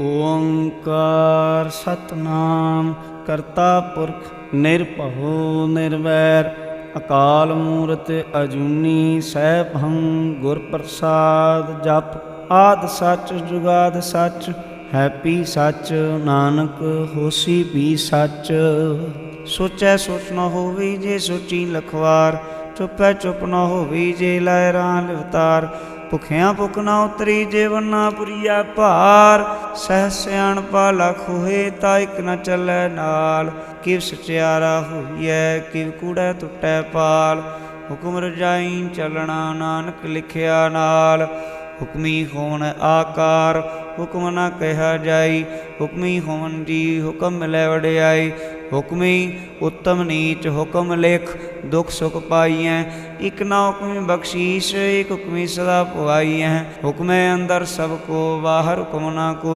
ਓੰਕਾਰ ਸਤਨਾਮ, ਕਰਤਾ ਪੁਰਖ ਨਿਰਭਉ ਨਿਰਵੈਰ, ਅਕਾਲ ਮੂਰਤ ਅਜੂਨੀ ਸੈਭੰ ਗੁਰ ਪ੍ਰਸਾਦ ਜਪ, ਆਦ ਸੱਚ ਜੁਗਾਦ ਸੱਚ, ਹੈਪੀ ਸੱਚ, ਨਾਨਕ ਹੋਸੀ ਵੀ ਸੱਚ। ਸੋਚੈ ਸੋਚ ਨਾ ਹੋਵੇ ਜੇ ਸੋਚੀ ਲਖਵਾਰ, ਚੁੱਪੈ ਚੁੱਪ ਨਾ ਹੋਵੇ ਜੇ ਲਹਿਰਾਂ ਲਿਵਤਾਰ ਭੁਖਿਆਂ ਭੁਖ ਨਾ ਉਤਰੀ ਜੀਵਨ ਨਾ ਪੁਰੀਆ ਭਾਰ। ਸਹਿ ਸਿਆਣਪਾ ਲਖ ਹੋਏ ਤਾਂ ਇਕ ਨ ਚੱਲੈ ਨਾਲ। ਕਿਵ ਸਚਿਆਰਾ ਹੋਈਐ, ਕਿਵ ਕੂੜੈ ਟੁੱਟੈ ਪਾਲ। ਹੁਕਮ ਰਜਾਈ ਚੱਲਣਾ ਨਾਨਕ ਲਿਖਿਆ ਨਾਲ। ਹੁਕਮੀ ਹੋਣ ਆਕਾਰ, ਹੁਕਮ ਨਾ ਕਹਿਆ ਜਾਈ। ਹੁਕਮੀ ਹੋਣ ਜੀ ਹੁਕਮ ਮਿਲੈ ਵਡਿਆਈ। ਹੁਕਮੀ ਉਤਮ ਨੀਚ ਹੁਕਮ ਲਿਖ, ਦੁਖ ਸੁਖ ਪਾਈਐ। ਇਕ ਨਾ ਹੁਕਮੀ ਬਖਸ਼ੀਸ਼, ਇਕ ਹੁਕਮੀ ਸਦਾ ਪੁਆਈਐ ਹੁਕਮੇ ਅੰਦਰ ਸਭ ਕੋ ਬਾਹਰ ਹੁਕਮ ਨਾ ਕੋ।